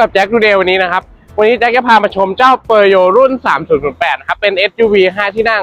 กับแจ็คดูเดย์วันนี้นะครับ วันนี้แจ็คจะพามาชมเจ้าเปอร์โยรุ่น 3008 นะครับ เป็น SUV 5 ที่นั่ง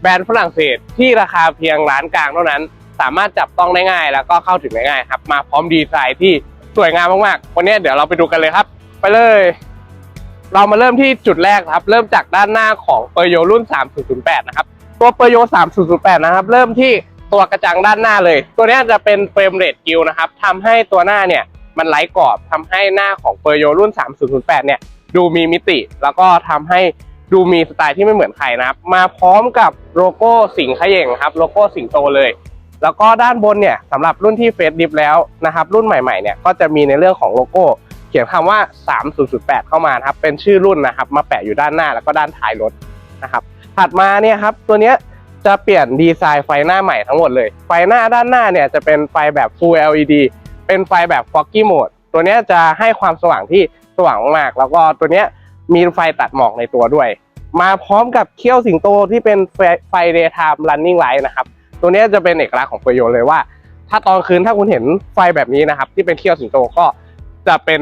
แบรนด์ฝรั่งเศส ที่ราคาเพียงล้านกลางเท่านั้น สามารถจับต้องได้ง่าย แล้วก็เข้าถึงได้ง่ายครับ มาพร้อมดีไซน์ที่สวยงามมากๆ วันนี้เดี๋ยวเราไปดูกันเลยครับ ไปเลย เรามาเริ่มที่จุดแรกครับ เริ่มจากด้านหน้าของเปอร์โยรุ่น 3008 นะครับ ตัวเปอร์โย3008 นะครับ เริ่มที่ตัวกระจังด้านหน้าเลย ตัวนี้จะเป็นเฟรมเรทกิลนะครับทำให้ตัวหน้าเนี่ย มันไร้กรอบทำให้หน้าของเปอร์โยรุ่น 3008 เนี่ยดูมีมิติ แล้วก็ทำให้ดูมีสไตล์ที่ไม่เหมือนใครนะครับ มาพร้อมกับโลโก้สิงขย่งครับโลโก้สิงโตเลย แล้วก็ด้านบนเนี่ยสำหรับรุ่นที่เฟสดิฟแล้วนะครับ รุ่นใหม่ๆเนี่ยก็จะมีในเรื่องของโลโก้ เขียนคำว่า 3008 เข้ามานะครับเป็นชื่อรุ่นนะครับ มาแปะอยู่ด้านหน้าแล้วก็ด้านท้ายรถนะครับถัดมาเนี่ยครับตัวเนี้ยจะเปลี่ยนดีไซน์ไฟหน้าใหม่ทั้งหมดเลย ไฟหน้าด้านหน้าเนี่ยจะเป็นไฟแบบ Full LED เป็นไฟแบบ Foggy Mode ตัวนี้จะให้ความสว่างที่สว่างมากแล้วก็ตัวนี้มีไฟตัดหมอกในตัวด้วย มาพร้อมกับเขี้ยวสิงโตที่เป็นไฟไฟ daytime running light นะครับ ตัวนี้จะเป็นเอกลักษณ์ของเปโยเลยว่า ถ้าตอนคืนถ้าคุณเห็นไฟแบบนี้นะครับ ที่เป็นเขี้ยวสิงโตก็จะเป็น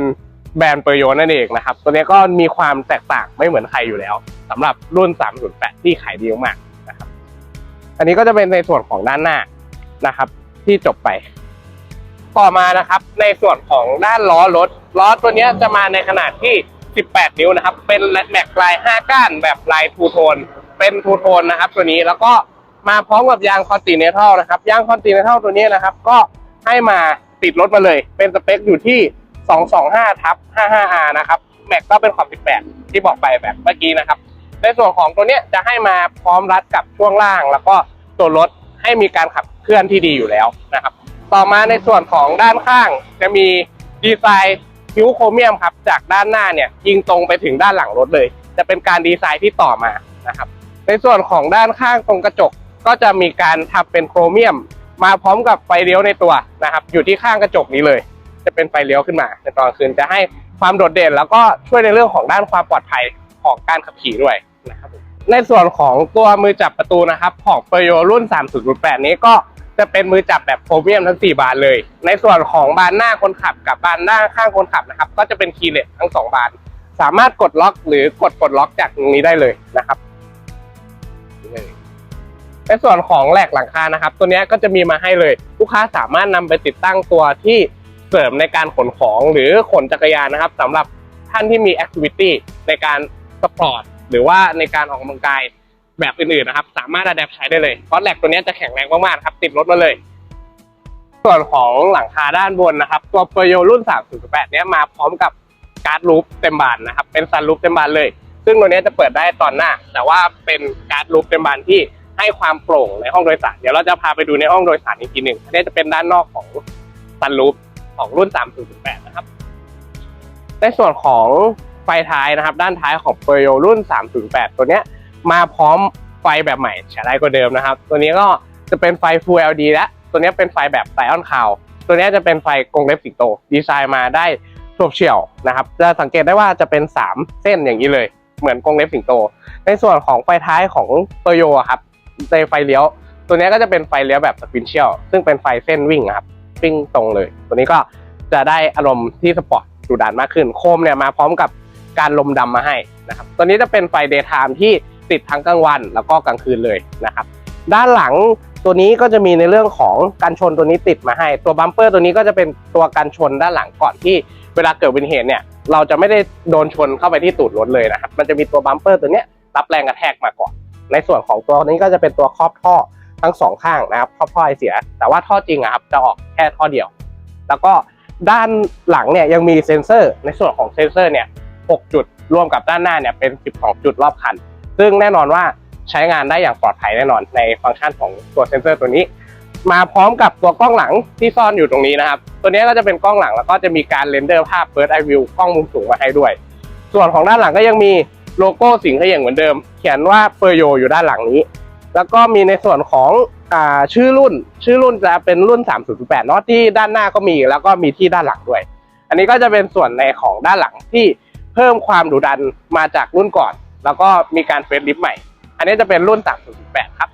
แบรนด์เปโยนั่นเองนะครับ ตัวนี้ก็มีความแตกต่างไม่เหมือนใครอยู่แล้วสำหรับรุ่น 308 ที่ขายดีมากนะครับ อันนี้ก็จะเป็นในส่วนของด้านหน้านะครับ ที่จบไป ต่อมานะครับ ในส่วนของด้านล้อรถล้อตัวนี้จะมาในขนาดที่ 18 นิ้วนะครับ เป็นแม็กลาย 5 ก้านแบบลายทูโทน เป็นทูโทนนะครับ ตัวนี้แล้วก็มาพร้อมกับยางคอนติเนทัลนะครับ ยางคอนติเนทัลตัวนี้นะครับ ก็ให้มาติดรถมาเลย เป็นสเปคอยู่ที่ 225ทับ 55R นะครับ แม็กก็เป็นขอบ 18 ที่บอกไปแบบเมื่อกี้นะครับ ในส่วนของตัวนี้จะให้มาพร้อมรัดกับช่วงล่าง แล้วก็ตัวรถให้มีการขับเคลื่อนที่ดีอยู่แล้วนะครับ ต่อมาในส่วนของด้านข้างจะมีดีไซน์คิ้วโครเมียมครับ จากด้านหน้าเนี่ยยิงตรงไปถึงด้านหลังรถเลย จะเป็นการดีไซน์ที่ต่อมานะครับ ในส่วนของด้านข้างตรงกระจกก็จะมีการทำเป็นโครเมียม มาพร้อมกับไฟเลี้ยวในตัวนะครับ อยู่ที่ข้างกระจกนี้เลย จะเป็นไฟเลี้ยวขึ้นมา ในตอนคืนจะให้ความโดดเด่น แล้วก็ช่วยในเรื่องของด้านความปลอดภัยของการขับขี่ด้วยนะครับในส่วนของตัวมือจับประตูนะครับ ของเปโยรุ่น 3008 นี้ก็ จะเป็นมือจับแบบโครเมียมทั้ง 4 บานเลย ในส่วนของบานหน้าคนขับกับบานหน้าข้างคนขับนะครับ ก็จะเป็นคีย์เลสทั้ง 2 บาน สามารถกดล็อกหรือกดปลดล็อกจากตรงนี้ได้เลยนะครับในส่วนของแหลกหลังคานะครับ ตัวนี้ก็จะมีมาให้เลย ลูกค้าสามารถนำไปติดตั้งตัวที่เสริมในการขนของหรือขนจักรยานนะครับสำหรับท่านที่มีแอคทิวิตี้ในการสปอร์ตหรือว่าในการออกกำลังกาย แบบอื่นๆนะครับ สามารถอัดแอปใช้ได้เลยเพราะแหลกตัวนี้จะแข็งแรงมากๆครับ ติดรถมาเลย ส่วนของหลังคาด้านบนนะครับ ตัวเปโยรุ่น 308 เนี้ยมาพร้อมกับการ์ดลูปเต็มบานนะครับ เป็นซันลูปเต็มบานเลย ซึ่งตัวนี้จะเปิดได้ตอนหน้า แต่ว่าเป็นการ์ดลูปเต็มบานที่ให้ความโปร่งในห้องโดยสาร เดี๋ยวเราจะพาไปดูในห้องโดยสารอีกทีหนึ่งอันนี้จะเป็นด้านนอกของซันลูปของรุ่น 308 นะครับ ในส่วนของไฟท้ายนะครับ ด้านท้ายของเปโยรุ่น 308 ตัวเนี้ย มาพร้อมไฟแบบใหม่ใช้ได้กว่าเดิมนะครับ ตัวนี้ก็จะเป็นไฟ Full LED และตัวนี้เป็นไฟแบบไซออนคาวตัวนี้จะเป็นไฟกรงเล็บสิงโต ดีไซน์มาได้โฉบเฉี่ยวนะครับ จะสังเกตได้ว่าจะเป็น 3 เส้นอย่างนี้เลย เหมือนกรงเล็บสิงโต ในส่วนของไฟท้ายของเปโยครับในไฟเลี้ยว ตัวนี้ก็จะเป็นไฟเลี้ยวแบบสควินเชียลซึ่งเป็นไฟเส้นวิ่งครับวิ่งตรงเลย ตัวนี้ก็จะได้อารมณ์ที่สปอร์ตดูดันมากขึ้น โคมเนี่ยมาพร้อมกับการลมดำมาให้นะครับ ตัวนี้จะเป็นไฟเดย์ไทม์ที่ ติดทั้งกลางวันแล้วก็กลางคืนเลยนะครับ ด้านหลังตัวนี้ก็จะมีในเรื่องของการชนตัวนี้ติดมาให้ ตัวบัมเปอร์ตัวนี้ก็จะเป็นตัวการชนด้านหลังก่อนที่เวลาเกิดอุบัติเหตุเนี่ยเราจะไม่ได้โดนชนเข้าไปที่ตูดรถเลยนะครับ มันจะมีตัวบัมเปอร์ตัวนี้รับแรงกระแทกมาก่อน ในส่วนของตัวนี้ก็จะเป็นตัวครอบท่อทั้งสองข้างนะครับครอบท่อไอเสีย แต่ว่าท่อจริงอะครับจะออกแค่ท่อเดียว แล้วก็ด้านหลังเนี่ยยังมีเซ็นเซอร์ ในส่วนของเซ็นเซอร์เนี่ย6จุดรวมกับด้านหน้าเนี่ยเป็น 12 จุดรอบคัน ซึ่งแน่นอนว่าใช้งานได้อย่างปลอดภัยแน่นอนในฟังก์ชันของตัวเซนเซอร์ตัวนี้ มาพร้อมกับตัวกล้องหลังที่ซ่อนอยู่ตรงนี้นะครับ ตัวนี้ก็จะเป็นกล้องหลังแล้วก็จะมีการเรนเดอร์ภาพ Bird Eye View กล้องมุมสูงมาให้ด้วย ส่วนของด้านหลังก็ยังมีโลโก้สิงห์เขย่งเหมือนเดิม เขียนว่าเปอร์โยอยู่ด้านหลังนี้ แล้วก็มีในส่วนของอชื่อรุ่น ชื่อรุ่นจะเป็นรุ่น308เนาะที่ด้านหน้าก็มี แล้วก็มีที่ด้านหลังด้วย อันนี้ก็จะเป็นส่วนในของด้านหลังที่เพิ่มความดุดันมาจากรุ่นก่อน แล้วก็มีการเฟซลิฟต์ใหม่ อันนี้จะเป็นรุ่น308ครับ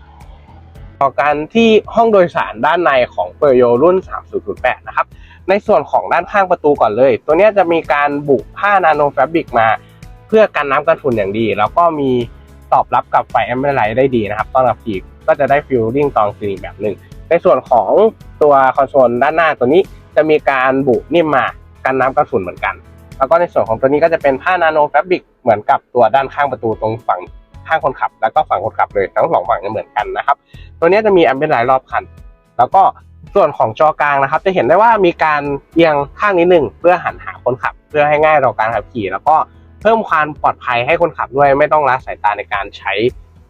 ต่อกันที่ห้องโดยสารด้านในของเปอร์โยรุ่น 3008 นะครับ ในส่วนของด้านข้างประตูก่อนเลย ตัวนี้จะมีการบุผ้านาโนแฟบริกมา เพื่อกันน้ำกันฝุ่นอย่างดี แล้วก็มีตอบรับกับไฟแอมเบอร์ไลท์ได้ดีนะครับ ตอนขับขี่ก็จะได้ฟิลลิ่งตอนคลินิกแบบหนึ่ง ในส่วนของตัวคอนโซลด้านหน้าตัวนี้จะมีการบุนิ่มมากันน้ำกันฝุ่นเหมือนกัน แล้วก็ในส่วนของตัวนี้ก็จะเป็นผ้านาโนแฟบริกเหมือนกับตัวด้านข้างประตูตรงฝั่งข้างคนขับ แล้วก็ฝั่งคนขับเลยทั้งสองฝั่งจะเหมือนกันนะครับ ตัวนี้จะมีแอมเบ n ไลท์รอบคัน แล้วก็ส่วนของจอกลางนะครับ จะเห็นได้ว่ามีการเอียงข้างนิดหนึ่งเพื่อหันหาคนขับ เพื่อให้ง่ายต่อการขับขี่ แล้วก็เพิ่มความปลอดภัยให้คนขับด้วยไม่ต้องละสายตาในการใช้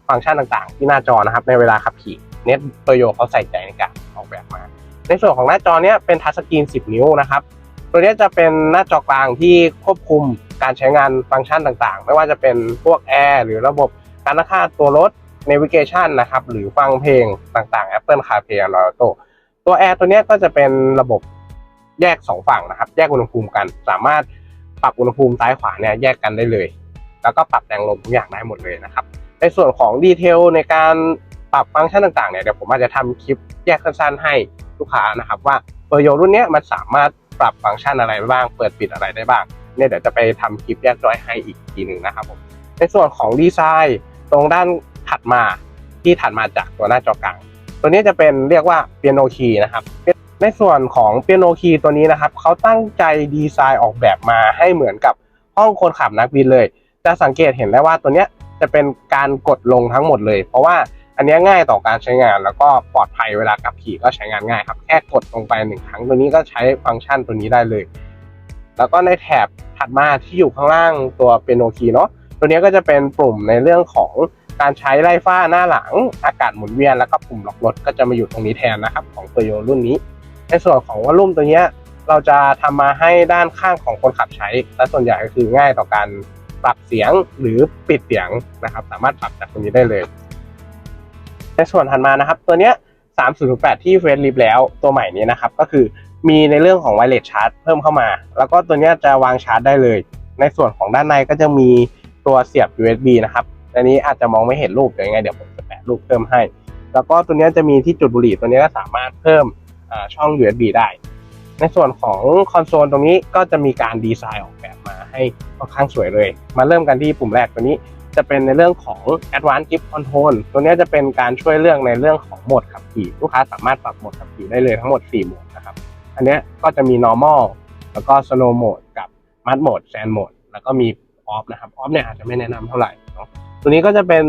ฟังก์ชันต่างๆ ที่หน้าจอนะครับในเวลาขับขี่เน็ตเปโยเขาใส่ใจในการออกแบบมา ในส่วนของหน้าจอเนี้ยเป็นทัชสกรีน 10 นิ้วนะครับ ตัวนี้จะเป็นหน้าจอกลางที่ควบคุมการใช้งานฟังก์ชันต่างๆ ไม่ว่าจะเป็นพวกแอร์หรือระบบการตั้งค่าตัวรถ navigation นะครับ หรือฟังเพลงต่างๆ Apple CarPlay Android Auto ตัวแอร์ตัวนี้ก็จะเป็นระบบแยก 2 ฝั่งนะครับ แยกอุณหภูมิกัน สามารถปรับอุณหภูมิซ้ายขวาเนี่ยแยกกันได้เลย แล้วก็ปรับแรงลมทุกอย่างได้หมดเลยนะครับ ในส่วนของดีเทลในการปรับฟังก์ชันต่างๆเนี่ยเดี๋ยวผมอาจจะทำคลิปแยกสั้นๆให้ลูกค้านะครับ ว่าเปอร์โยรุ่นนี้มันสามารถ ปรับฟังก์ชันอะไรบ้าง เปิดปิดอะไรได้บ้าง เนี่ยเดี๋ยวจะไปทำคลิปแยกย่อยให้อีกทีหนึ่งนะครับผม ในส่วนของดีไซน์ตรงด้านถัดมาที่ถัดมาจากตัวหน้าจอกลาง ตัวนี้จะเป็นเรียกว่าเปียโนคีนะครับในส่วนของเปียโนคีตัวนี้นะครับเขาตั้งใจดีไซน์ออกแบบมาให้เหมือนกับห้องคนขับนักบินเลย จะสังเกตเห็นได้ว่าตัวเนี้ยจะเป็นการกดลงทั้งหมดเลย เพราะว่า อันนี้ง่ายต่อการใช้งานแล้วก็ปลอดภัยเวลาขับขี่ก็ใช้งานง่ายครับ แค่กดลงไปหนึ่งครั้งตัวนี้ก็ใช้ฟังก์ชันตัวนี้ได้เลย แล้วก็ในแถบถัดมาที่อยู่ข้างล่างตัวเปียโนคีเนาะตัวนี้ก็จะเป็นปุ่มในเรื่องของการใช้ไล่ฟ้าหน้าหลังอากาศหมุนเวียนแล้วก็ปุ่มล็อกรถก็จะมาอยู่ตรงนี้แทนนะครับ ของเปโยรุ่นนี้ ในส่วนของวอลลุ่มตัวนี้เราจะทำมาให้ด้านข้างของคนขับใช้ และส่วนใหญ่ก็คือง่ายต่อการปรับเสียงหรือปิดเสียงนะครับ สามารถปรับจากตรงนี้ได้เลย ในส่วนถัดมานะครับ ตัวเนี้ย308 ที่เฟสลิฟแล้วตัวใหม่นี้นะครับ ก็คือมีในเรื่องของไวเลสชาร์จเพิ่มเข้ามา แล้วก็ตัวเนี้ยจะวางชาร์จได้เลย ในส่วนของด้านในก็จะมีตัวเสียบ USB นะครับอันนี้อาจจะมองไม่เห็นรูปเดี๋ยวยังไงเดี๋ยวผมจะแปะรูปเพิ่มให้ แล้วก็ตัวเนี้ยจะมีที่จุดบุหรี่ตัวนี้ก็สามารถเพิ่มช่อง USB ได้ ในส่วนของคอนโซลตรงนี้ก็จะมีการดีไซน์ออกแบบมาให้ค่อนข้างสวยเลย มาเริ่มกันที่ปุ่มแรกตัวนี้ จะเป็นในเรื่องของ Advanced Grip Control ตัวนี้จะเป็นการช่วยเรื่องในเรื่องของโหมดขับขี่ลูกค้าสามารถปรับโหมดขับขี่ได้เลยทั้งหมด 4 โหมดนะครับ อันนี้ก็จะมี normal แล้วก็ slow mode กับ mud mode sand mode แล้วก็มี off นะครับ off เนี่ยอาจจะไม่แนะนำเท่าไหร่เนาะตัวนี้ก็จะเป็น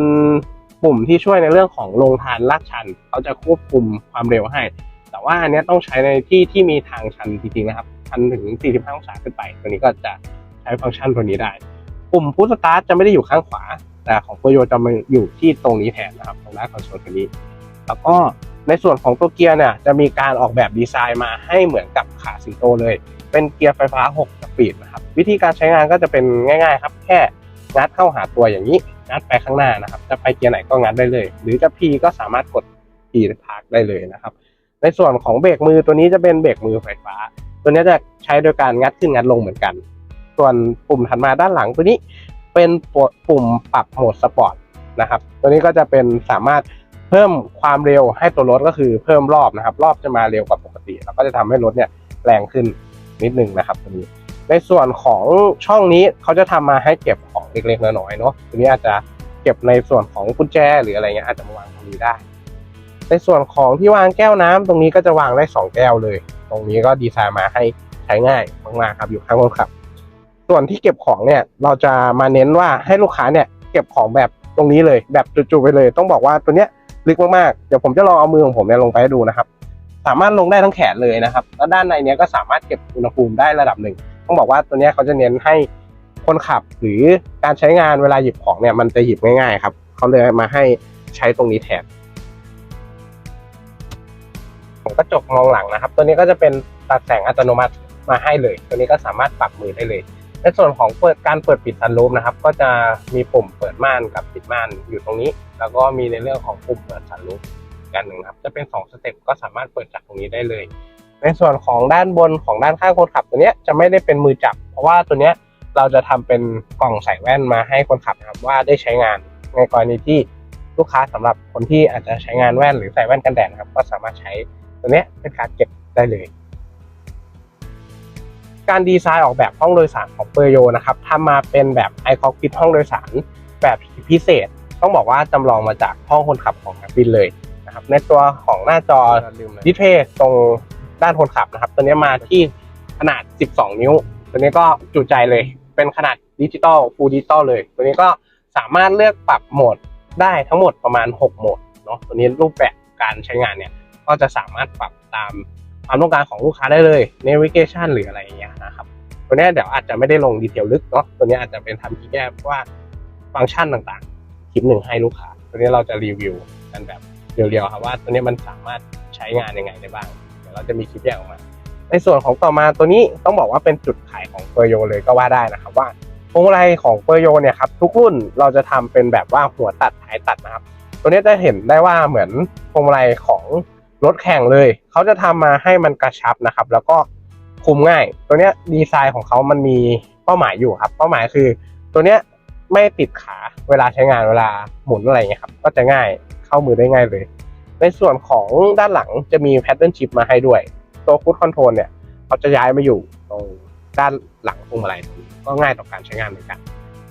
ปุ่มที่ช่วยในเรื่องของลงทานลาดชัน เขาจะควบคุมความเร็วให้ แต่ว่าอันนี้ต้องใช้ในที่ที่มีทางชันจริงๆนะครับชันถึง 45 องศาขึ้นไป ตัวนี้ก็จะใช้ฟังก์ชันตัวนี้ได้ ปุ่มพุชสตาร์ทจะไม่ได้อยู่ข้างขวา แต่ของโปรโยจะมาอยู่ที่ตรงนี้แทนนะครับตรงหน้าคอนโซลตัวนี้ แล้วก็ในส่วนของตัวเกียร์เนี่ยจะมีการออกแบบดีไซน์มาให้เหมือนกับขาสิงโตเลย เป็นเกียร์ไฟฟ้า 6 สปีดนะครับ วิธีการใช้งานก็จะเป็นง่ายๆ ครับ แค่งัดเข้าหาตัวอย่างนี้ งัดไปข้างหน้านะครับ จะไปเกียร์ไหนก็งัดได้เลย หรือจะพีก็สามารถกดพีพาร์คได้เลยนะครับ ในส่วนของเบรกมือตัวนี้จะเป็นเบรกมือไฟฟ้า ตัวนี้จะใช้โดยการงัดขึ้นงัดลงเหมือนกัน ส่วนปุ่มถัดมาด้านหลังตัวนี้เป็นปุ่มปรับโหมดสปอร์ตนะครับ ตัวนี้ก็จะเป็นสามารถเพิ่มความเร็วให้ตัวรถก็คือเพิ่มรอบนะครับ รอบจะมาเร็วกว่าปกติ แล้วก็จะทำให้รถเนี่ยแรงขึ้นนิดนึงนะครับตัวนี้ในส่วนของช่องนี้เขาจะทำมาให้เก็บของเล็กๆน้อยๆเนาะตัวนี้อาจจะเก็บในส่วนของกุญแจหรืออะไรเงี้ยอาจจะมาวางตรงนี้ได้ ในส่วนของที่วางแก้วน้ำตรงนี้ก็จะวางได้สองแก้วเลย ตรงนี้ก็ดีไซน์มาให้ใช้ง่ายมากๆครับอยู่ข้างคนขับ ส่วนที่เก็บของเนี่ยเราจะมาเน้นว่าให้ลูกค้าเนี่ยเก็บของแบบตรงนี้เลยแบบจุๆไปเลย ต้องบอกว่าตัวเนี้ยลึกมากๆเดี๋ยวผมจะลองเอามือของผมเนี่ยลงไปให้ดูนะครับ สามารถลงได้ทั้งแขนเลยนะครับ แล้วด้านในเนี้ยก็สามารถเก็บอุณหภูมิได้ระดับหนึ่ง ต้องบอกว่าตัวเนี้ยเขาจะเน้นให้คนขับหรือการใช้งานเวลาหยิบของเนี่ยมันจะหยิบง่ายๆครับเขาเลยมาให้ใช้ตรงนี้แทนของกระจกมองหลังนะครับ ตัวนี้ก็จะเป็นตัดแสงอัตโนมัติมาให้เลย ตัวนี้ก็สามารถปรับมือได้เลย ในส่วนของเปิดการเปิดปิดซันรูฟนะครับ ก็จะมีปุ่มเปิดม่านกับปิดม่านอยู่ตรงนี้ แล้วก็มีในเรื่องของปุ่มเปิดซันรูฟกันหนึ่งครับ จะเป็น2สเต็ปก็สามารถเปิดจากตรงนี้ได้เลย ในส่วนของด้านบนของด้านข้างคนขับตัวเนี้ยจะไม่ได้เป็นมือจับ เพราะว่าตัวเนี้ยเราจะทำเป็นกล่องใส่แว่นมาให้คนขับนะครับว่าได้ใช้งานในกรณีที่ลูกค้าสำหรับคนที่อาจจะใช้งานแว่นหรือใส่แว่นกันแดดนะครับ ก็สามารถใช้ตัวเนี้ยเป็นการเก็บได้เลย การดีไซน์ออกแบบห้องโดยสารของเปอร์โยนะครับทำมาเป็นแบบไอคอกพิทห้องโดยสารแบบพิเศษ ต้องบอกว่าจำลองมาจากห้องคนขับของนักบินเลยนะครับในตัวของหน้าจอดิสเพย์ตรงด้านคนขับนะครับ ตัวนี้มาที่ขนาด 12 นิ้ว ตัวนี้ก็จุใจเลย เป็นขนาดดิจิตอลฟูลดิจิตอลเลย ตัวนี้ก็สามารถเลือกปรับโหมดได้ทั้งหมดประมาณ 6 โหมดเนาะตัวนี้รูปแบบการใช้งานเนี่ยก็จะสามารถปรับตาม ความต้องการของลูกค้าได้เลย navigation หรืออะไรอย่างเงี้ยนะครับตัวนี้เดี๋ยวอาจจะไม่ได้ลงดีเทลลึกเนาะตัวนี้อาจจะเป็นทำที่แก้ว่าฟังก์ชันต่างๆ คลิปหนึ่งให้ลูกค้า ตัวนี้เราจะรีวิวกันแบบเรียวๆครับว่าตัวนี้มันสามารถใช้งานยังไงได้บ้าง เดี๋ยวเราจะมีคลิปแยกออกมา ในส่วนของต่อมาตัวนี้ต้องบอกว่าเป็นจุดขายของเปอร์โยเลยก็ว่าได้นะครับว่าพวงมาลัยของเปอร์โยเนี่ยครับทุกรุ่นเราจะทำเป็นแบบว่าหัวตัดท้ายตัดนะครับ ตัวนี้จะเห็นได้ว่าเหมือนพวงมาลัยของ รถแข่งเลย เขาจะทำมาให้มันกระชับนะครับ แล้วก็คุมง่าย ตัวเนี้ยดีไซน์ของเขามันมีเป้าหมายอยู่ครับ เป้าหมายคือ ตัวเนี้ยไม่ติดขาเวลาใช้งานเวลาหมุนอะไรเงี้ยครับ ก็จะง่ายเข้ามือได้ง่ายเลย ในส่วนของด้านหลังจะมีแพทเทิร์นชิปมาให้ด้วย ตัวคูดคอนโทรลเนี่ยเขาจะย้ายมาอยู่ตรงด้านหลังพวงมาลัยตรงนี้ก็ง่ายต่อการใช้งานเหมือนกัน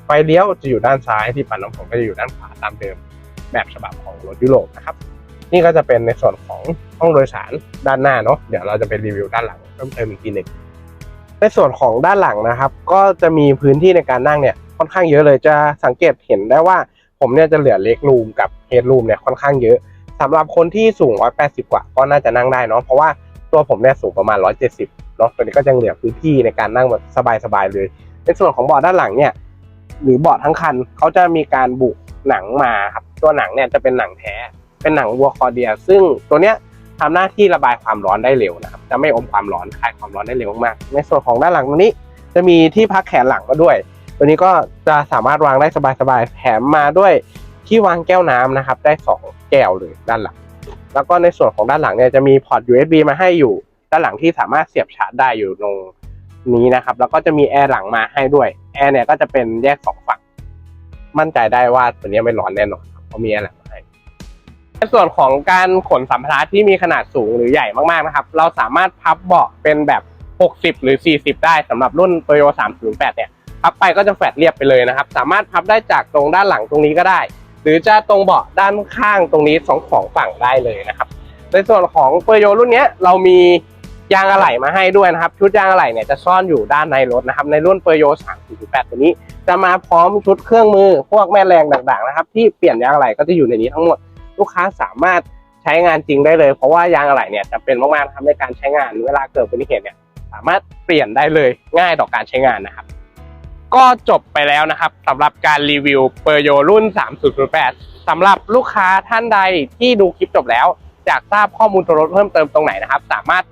ไฟเลี้ยวจะอยู่ด้านซ้ายที่ปัดน้ำฝนก็จะอยู่ด้านขวาตามเดิม แบบฉบับของรถยุโรปนะครับ นี่ก็จะเป็นในส่วนของห้องโดยสารด้านหน้าเนาะเดี๋ยวเราจะไปรีวิวด้านหลังเพิ่มเติมอีกทีหนึ่งในส่วนของด้านหลังนะครับ ก็จะมีพื้นที่ในการนั่งเนี่ยค่อนข้างเยอะเลยจะสังเกตเห็นได้ว่าผมเนี่ยจะเหลือเล็กรูมกับเฮดรูมเนี่ยค่อนข้างเยอะสำหรับคนที่สูง 180 กว่า ก็น่าจะนั่งได้เนาะเพราะว่าตัวผมเนี่ยสูงประมาณ 170เนาะตัวนี้ก็จะเหลือพื้นที่ในการนั่งแบบสบายๆเลย ในส่วนของเบาะด้านหลังเนี่ยหรือเบาะทั้งคันเขาจะมีการบุหนังมาครับตัวหนังเนี่ยจะเป็นหนังแท้ เป็นหนังวัวคอเดีย ซึ่งตัวเนี้ยทำหน้าที่ระบายความร้อนได้เร็วนะครับ จะไม่อมความร้อนคลายความร้อนได้เร็วมาก ในส่วนของด้านหลังตรงนี้ จะมีที่พักแขนหลังมาด้วย ตัวนี้ก็จะสามารถวางได้สบายๆ แถมมาด้วยที่วางแก้วน้ำนะครับ ได้สองแก้วเลยด้านหลัง แล้วก็ในส่วนของด้านหลังเนี่ยจะมีพอร์ต USB มาให้อยู่ ด้านหลังที่สามารถเสียบชาร์จได้อยู่ตรงนี้นะครับ แล้วก็จะมีแอร์หลังมาให้ด้วย แอร์เนี่ยก็จะเป็นแยกสองฝั่ง มั่นใจได้ว่าตัวนี้ไม่ร้อนแน่นอนเพราะมีแอร์หลังมาให้ ในส่วนของการขนสัมภาระที่มีขนาดสูงหรือใหญ่มากๆนะครับ เราสามารถพับเบาะเป็นแบบ 60 หรือ 40 ได้สำหรับรุ่น Toyo 308 เนี่ย พับไปก็จะแฟลตเรียบไปเลยนะครับ สามารถพับได้จากตรงด้านหลังตรงนี้ก็ได้ หรือจะตรงเบาะด้านข้างตรงนี้สองของฝั่งได้เลยนะครับ ในส่วนของเปโยรุ่นเนี้ยเรามียางอะไหล่มาให้ด้วยนะครับ ชุดยางอะไหล่เนี่ยจะซ่อนอยู่ด้านในรถนะครับ ในรุ่นเปอร์โย308ตัวนี้ จะมาพร้อมชุดเครื่องมือพวกแม่แรงต่างๆนะครับ ที่เปลี่ยนยางอะไหล่ก็จะอยู่ในนี้ทั้งหมด ลูกค้าสามารถใช้งานจริงได้เลย เพราะว่ายางอะไหล่เนี่ยจะเป็นมากๆนะครับในการใช้งานเวลาเกิดอุบัติเหตุเนี่ยสามารถเปลี่ยนได้เลยง่ายต่อการใช้งานนะครับ ก็จบไปแล้วนะครับสำหรับการรีวิวเปอร์โยรุ่น 3008สำหรับลูกค้าท่านใดที่ดูคลิปจบแล้วอยากทราบข้อมูลตัวรถเพิ่มเติมตรงไหนนะครับ สามารถ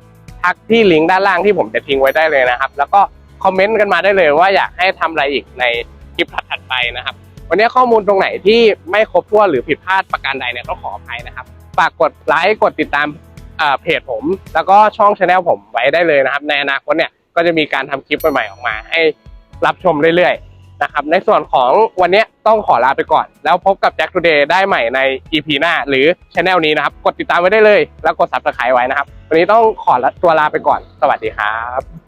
ทักที่ลิงก์ด้านล่างที่ผมจะทิ้งไว้ได้เลยนะครับ แล้วก็คอมเมนต์กันมาได้เลยว่าอยากให้ทำอะไรอีกในคลิปถัดๆไปนะครับ วันนี้ข้อมูลตรงไหนที่ไม่ครบถ้วนหรือผิดพลาดประการใดเนี่ยก็ขออภัยนะครับฝากกดไลค์กดติดตามเพจผม แล้วก็ช่องช anel ผมไว้ได้เลยนะครับ ในอนาคตเนี่ยก็จะมีการทำคลิปใหม่ๆออกมาให้รับชมเรื่อยๆนะครับในส่วนของวันนี้ต้องขอลาไปก่อน แล้วพบกับแจ็ค Today ได้ใหม่ใน EP หน้า หรือช anel นี้นะครับ กดติดตามไว้ได้เลย แล้วกด subscribe ไว้นะครับ วันนี้ต้องขอตัวลาไปก่อน สวัสดีครับ